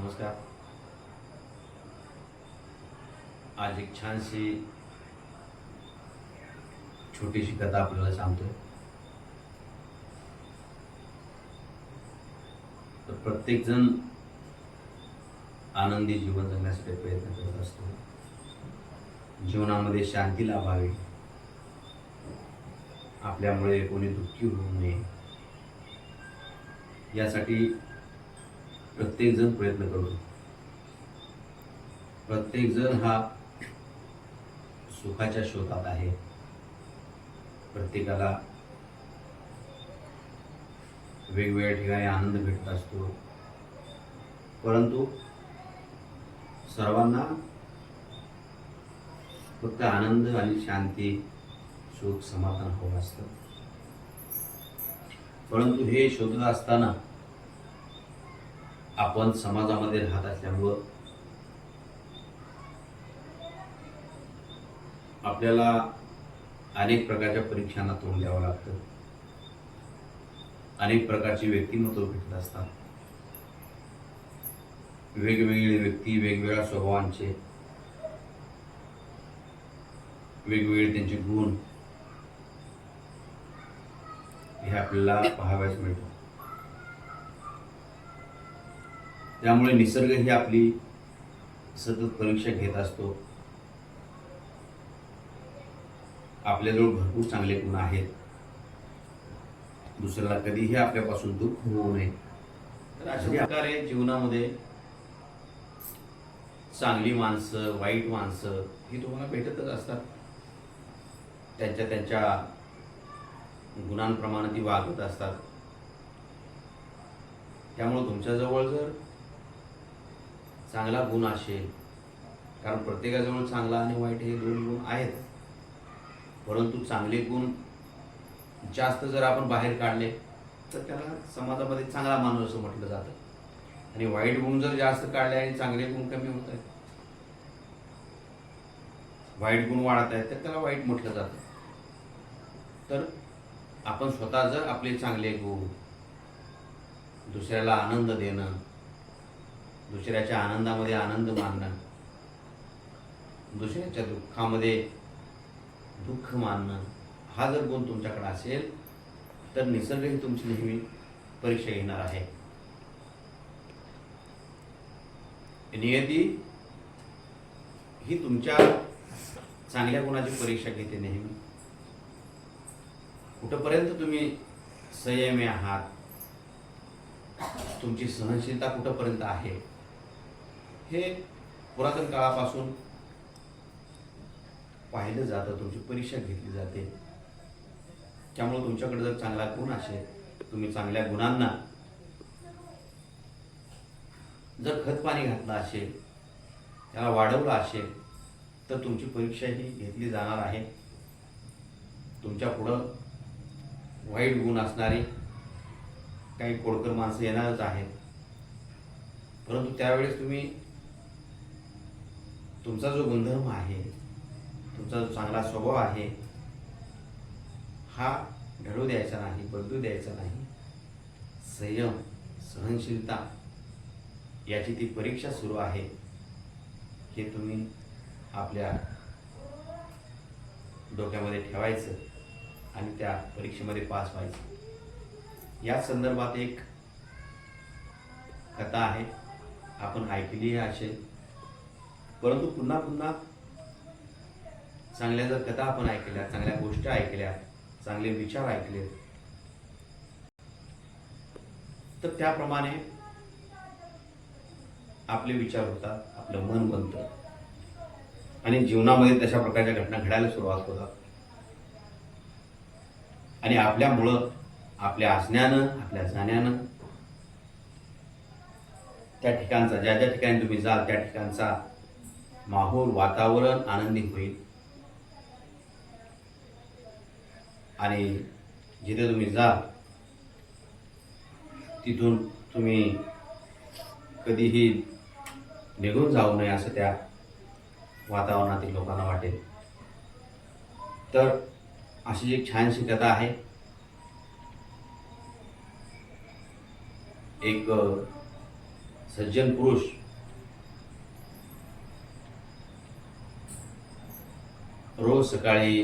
नमस्कार। आज एक छानशी छोटीशी कथा आपल्याला सांगतोय. तर प्रत्येकजण आनंदी जीवन जगण्यासाठी प्रयत्न करत असतो. जीवनामध्ये शांती लाभावी. आपल्यामुळे कोणी दुःखी होऊ नये. यासाठी प्रत्येकजण प्रयत्न करतो प्रत्येकजण हा सुखाच्या शोधात आहे. प्रत्येकाला वेगवेगळ्या ठिकाणी आनंद भेटत असतो. परंतु सर्वांना फक्त आनंद आणि शांती सुख समाधान हवं असतं. परंतु हे शोधत असताना आपण समाजामध्ये राहत असल्यामुळं आपल्याला अनेक प्रकारच्या परीक्षांना तोंड द्यावं लागतं. अनेक प्रकारची व्यक्तिमत्व भेटत असतात. वेगवेगळे व्यक्ती वेगवेगळ्या स्वभावांचे वेगवेगळे त्यांचे गुण हे आपल्याला पाहाव्यास मिळतं त्यामुळे निसर्ग ही आपली सतत परीक्षा घेत असतो. आपल्याजवळ भरपूर चांगले गुण आहेत. दुसऱ्याला कधीही आपल्यापासून दुःख होऊ नये. तर अशा प्रकारे जीवनामध्ये चांगली माणसं वाईट माणसं ही तुम्हाला भेटतच असतात. त्यांच्या त्यांच्या गुणांप्रमाणे ती वागत असतात. त्यामुळे तुमच्याजवळ जर चांगला गुण असेल. कारण प्रत्येकाजवळ चांगला आणि वाईट हे दोन गुण आहेत. परंतु चांगले गुण जास्त जर आपण बाहेर काढले तर त्याला समाजामध्ये चांगला माणूस असं म्हटलं जातं. आणि वाईट गुण जर जास्त काढले आणि चांगले गुण कमी होत आहेत वाईट गुण वाढत आहेत तर त्याला वाईट म्हटलं जातं. तर आपण स्वतः जर आपले चांगले गुण दुसऱ्याला आनंद देणं दुसऱ्याच्या आनंदामध्ये आनंद मानणं. दुसऱ्याच्या दुःखामध्ये दुःख मानणं. हा जर गुण तुमच्याकडे असेल तर निसर्गही तुमची नेहमी परीक्षा घेणार आहे. नियती ही तुमच्या चांगल्या गुणाची परीक्षा घेते नेहमी. कुठंपर्यंत तुम्ही संयमी आहात तुमची सहनशीलता कुठंपर्यंत आहे हे पुरातन काळापासून पाहिलं जातं तुमची परीक्षा घेतली जाते. त्यामुळे तुमच्याकडे जर चांगला गुण असेल तुम्ही चांगल्या गुणांना जर खत पाणी घातलं असेल त्याला वाढवलं असेल तर तुमची परीक्षा ही घेतली जाणार आहे. तुमच्या पुढं वाईट गुण असणारी काही कोडकर माणसं येणारच आहेत. परंतु त्यावेळेस तुम्ही तुमचा जो गुणधर्म आहे तुमचा जो चांगला स्वभाव आहे हा ढळू द्यायचा नाही बदलू द्यायचा नाही. संयम सहनशीलता याची ती परीक्षा सुरू आहे. हे तुम्ही आपल्या डोक्यामध्ये ठेवायचं आणि त्या परीक्षेमध्ये पास व्हायचं. या संदर्भात एक कथा आहे. आपण ऐकली असेल परंतु पुन्हा पुन्हा चांगल्या जर कथा आपण ऐकल्या चांगल्या गोष्टी ऐकल्या चांगले विचार ऐकले तर त्याप्रमाणे आपले विचार होतात आपलं मन बनतं. आणि जीवनामध्ये तशा प्रकारच्या घटना घडायला सुरुवात होतात. आणि आपल्यामुळं आपल्या असण्यानं आपल्या जाण्यानं त्या ठिकाणचा ज्या ज्या ठिकाणी तुम्ही जाल त्या ठिकाणचा माहोल वातावरण आनंदी होईल. आणि जिथे तुम्ही जा तिथून तुम्ही कधीही निघून जाऊ नये असं त्या वातावरणातील लोकांना वाटेल. तर अशी एक छानशी कथा आहे एक सज्जन पुरुष रोज सकाळी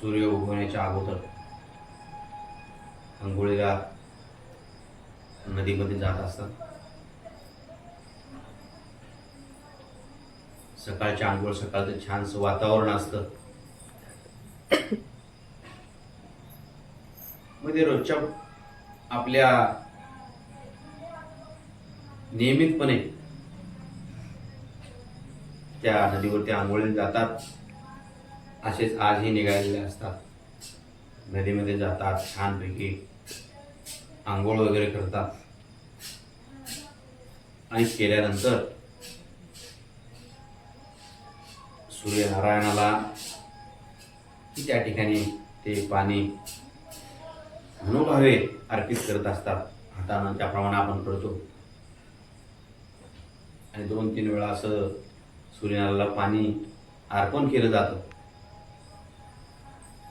सूर्य उगवण्याच्या अगोदर अंघोळीला नदीमध्ये जात असतात. सकाळच्या आंघोळ सकाळचं छानसं वातावरण असतं. मध्ये रोजच्या आपल्या नियमितपणे त्या नदीवरती आंघोळीला जातात. असेच आजही निघालेले असतात. नदीमध्ये जातात छानपैकी आंघोळ वगैरे करतात. आणि केल्यानंतर सूर्यनारायणाला त्या ठिकाणी ते पाणी मनोभावे अर्पित करत असतात. हातानं त्याप्रमाणे आपण करतो. आणि दोन तीन वेळा असं सूर्यनारायणाला पाणी अर्पण केलं जातं.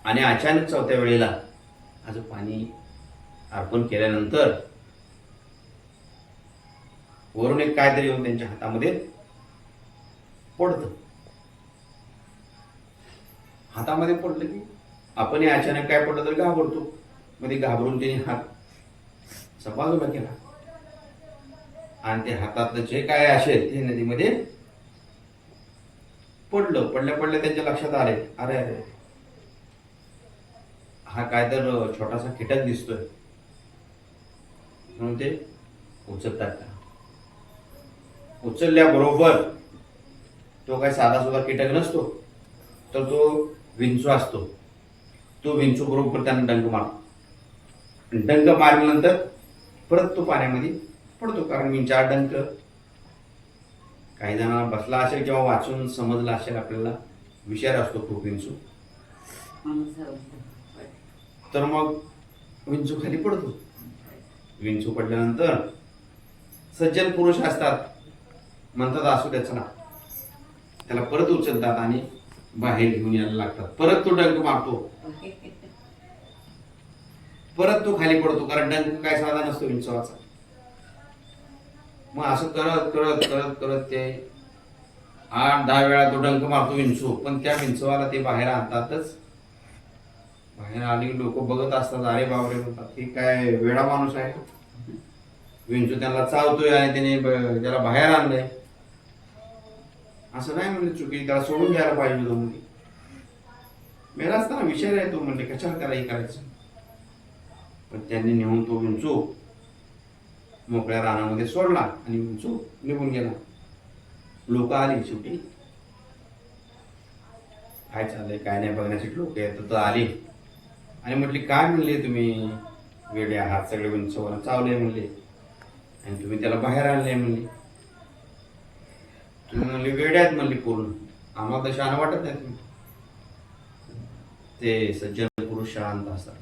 आणि अचानक चौथ्या वेळेला असं पाणी अर्पण केल्यानंतर वरून एक काहीतरी येऊन त्यांच्या हातामध्ये पडतं. हातामध्ये पडलं की आपण अचानक काय पडलं तर घाबरतो. मध्ये घाबरून त्यांनी हात सपाजूला केला. आणि ते हातातलं जे काय असेल ते नदीमध्ये पडलं. पडल्या पडल्या त्यांच्या लक्षात आले. अरे अरे. हा काय तर छोटासा कीटक दिसतोय. म्हणून ते उचलतात का उचलल्याबरोबर तो काय साधा सुद्धा कीटक नसतो तर तो विंचू असतो. तो विंचू बरोबर त्यांना डंक मारतो. डंक मारल्यानंतर परत तो पाण्यामध्ये पडतो कारण विंचार डंक काही जणांना बसला असेल किंवा वाचून समजला असेल आपल्याला विचार असतो खूप विंचू. तर मग विंचू खाली पडतो. विंचू पडल्यानंतर सज्जन पुरुष असतात. म्हणतात असू त्याचं ना. त्याला परत उचलतात आणि बाहेर घेऊन यायला लागतात. परत तो डंक मारतो. परत तो खाली पडतो कारण डंक काय साधा नसतो विंचवाचा. मग असं करत करत करत करत ते आठ दहा वेळा तो डंक मारतो विंचू. पण त्या विंचवाला ते बाहेर आणतातच. बाहेर आली लोक बघत असतात अरे बापरे म्हणतात हे काय वेडा माणूस आहे. विंचू त्यांना चावतोय आणि त्याने त्याला बाहेर आणलंय. असं नाही म्हणजे चुकी त्याला सोडून घ्यायला पाहिजे होतं म्हणजे मेला असताना विषय आहे तो म्हणजे कशाला त्याला हे करायचं? पण त्यांनी नेऊन तो विंचू मोकळ्या रानामध्ये सोडला आणि विंचू निघून गेला. लोक आली शेवटी. काय चाललंय काय नाही बघण्यासाठी लोक येतात तर आली. आणि म्हटली काय म्हणले तुम्ही? वेडे आहात सगळे विंचवाला चावले म्हणले. आणि तुम्ही त्याला बाहेर आणले म्हणले. तुम्ही म्हणले वेड्यात म्हणले पूर्ण. आम्हाला तशा वाटत नाही तुम्ही. ते सज्जन पुरुष शांत असतात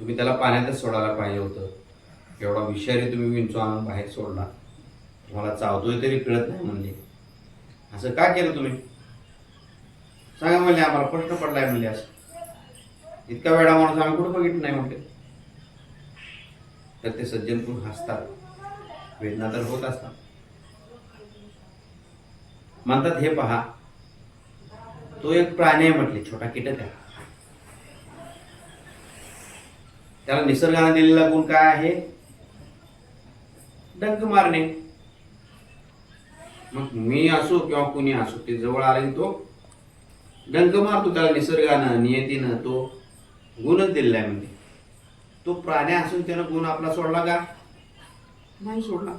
तुम्ही त्याला पाण्यातच सोडायला पाहिजे होतं. एवढा विषारी तुम्ही विंचू आणून बाहेर सोडला. तुम्हाला चावतोय तरी कळत नाही म्हणले. असं का केलं तुम्ही? सांगा म्हणले आम्हाला प्रश्न पडलाय म्हणले असं. इतका वेळा माणूस आम्ही कुठं बघितलं नाही म्हटले. तर ते सज्जन पुरुष हसतात. वेदना तर होत असतात. म्हणतात हे पहा तो एक प्राणी आहे म्हटले छोटा कीटक आहे. त्याला निसर्गाने दिलेला गुण काय आहे? डंक मारणे. मग मी असो किंवा कुणी असो ते जवळ आले तो डंक मारतो त्याला निसर्गानं नियतीनं तो गुणच दिलेला आहे म्हणजे. तो प्राणी असून त्यानं गुण आपला सोडला का? नाही सोडला.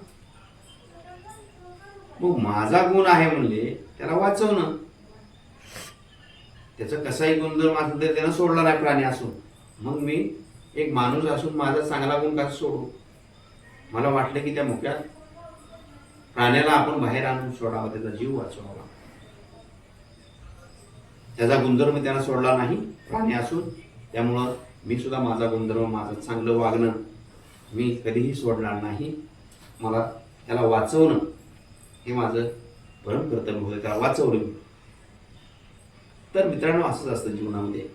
मग माझा गुण आहे म्हणले त्याला वाचवणं. त्याचा कसाही गुणधर्म असेल तर त्यानं सोडला नाही प्राणी असून. मग मी एक माणूस असून माझा चांगला गुण कसा सोडू? मला वाटलं की त्या मुक्यात प्राण्याला आपण बाहेर आणून सोडावा त्याचा जीव वाचवावा. त्याचा गुणधर्म त्याला सोडला नाही प्राणी असून त्यामुळं मी सुद्धा माझा गुणधर्म माझं चांगलं वागणं मी कधीही सोडणार नाही. मला त्याला वाचवणं हे माझं परम कर्तव्य होतं त्याला वाचवलं तर मित्रांनो असंच असतं जीवनामध्ये.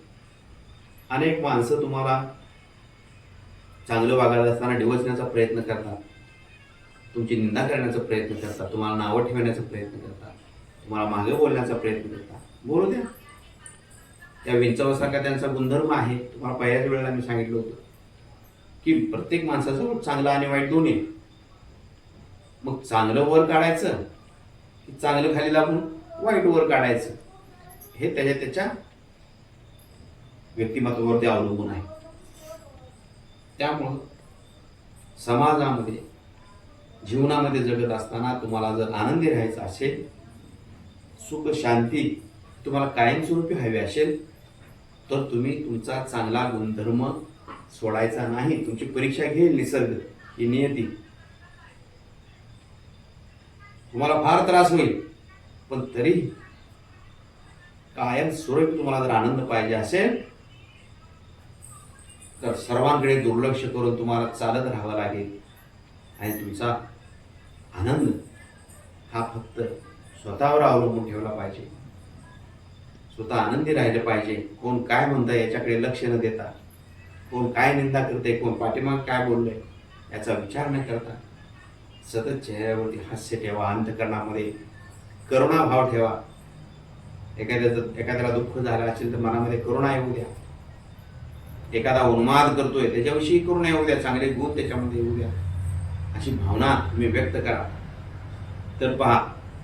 अनेक माणसं तुम्हाला चांगलं वागायला असताना डिवचण्याचा प्रयत्न करतात. तुमची निंदा करण्याचा प्रयत्न करतात तुम्हाला नावं ठेवण्याचा प्रयत्न करतात तुम्हाला मागे बोलण्याचा प्रयत्न करतात बोलू द्या. त्या विंचवसारखा त्यांचा गुणधर्म आहे. तुम्हाला पहिल्याच वेळेला मी सांगितलं होतं की प्रत्येक माणसाचं चांगलं आणि वाईट दोन्ही मग चांगलं वर काढायचं की चांगलं खाली लागून वाईट वर काढायचं हे त्याच्या त्याच्या व्यक्तिमत्वावरती अवलंबून आहे. त्यामुळं समाजामध्ये जीवनामध्ये जगत असताना तुम्हाला जर आनंदी राहायचं असेल सुख शांती तुम्हाला कायमस्वरूपी हवी असेल तर तुम्ही तुमचा चांगला गुणधर्म सोडायचा नाही. तुमची परीक्षा घेईल निसर्ग ही नियती. तुम्हाला फार त्रास होईल पण तरी कायमस्वरूपी तुम्हाला जर आनंद पाहिजे असेल तर सर्वांकडे दुर्लक्ष करून तुम्हाला चालत राहावं लागेल. आणि तुमचा आनंद हा फक्त स्वतःवर अवलंबून ठेवला पाहिजे. स्वतः आनंदी राहिलं पाहिजे. कोण काय म्हणताय याच्याकडे लक्ष न देता. कोण काय निंदा करते कोण पाठीमाग काय बोललंय याचा विचार न करता सतत चेहऱ्यावरती हास्य ठेवा अंतकरणामध्ये करुणा भाव ठेवा. एखाद्याचं एखाद्याला दुःख झालं असेल तर मनामध्ये करुणा येऊ द्या. एखादा उन्माद करतोय त्याच्याविषयी करुणा येऊ द्या चांगले गुण त्याच्यामध्ये येऊ द्या. अशी भावना तुम्ही व्यक्त करा. तर पहा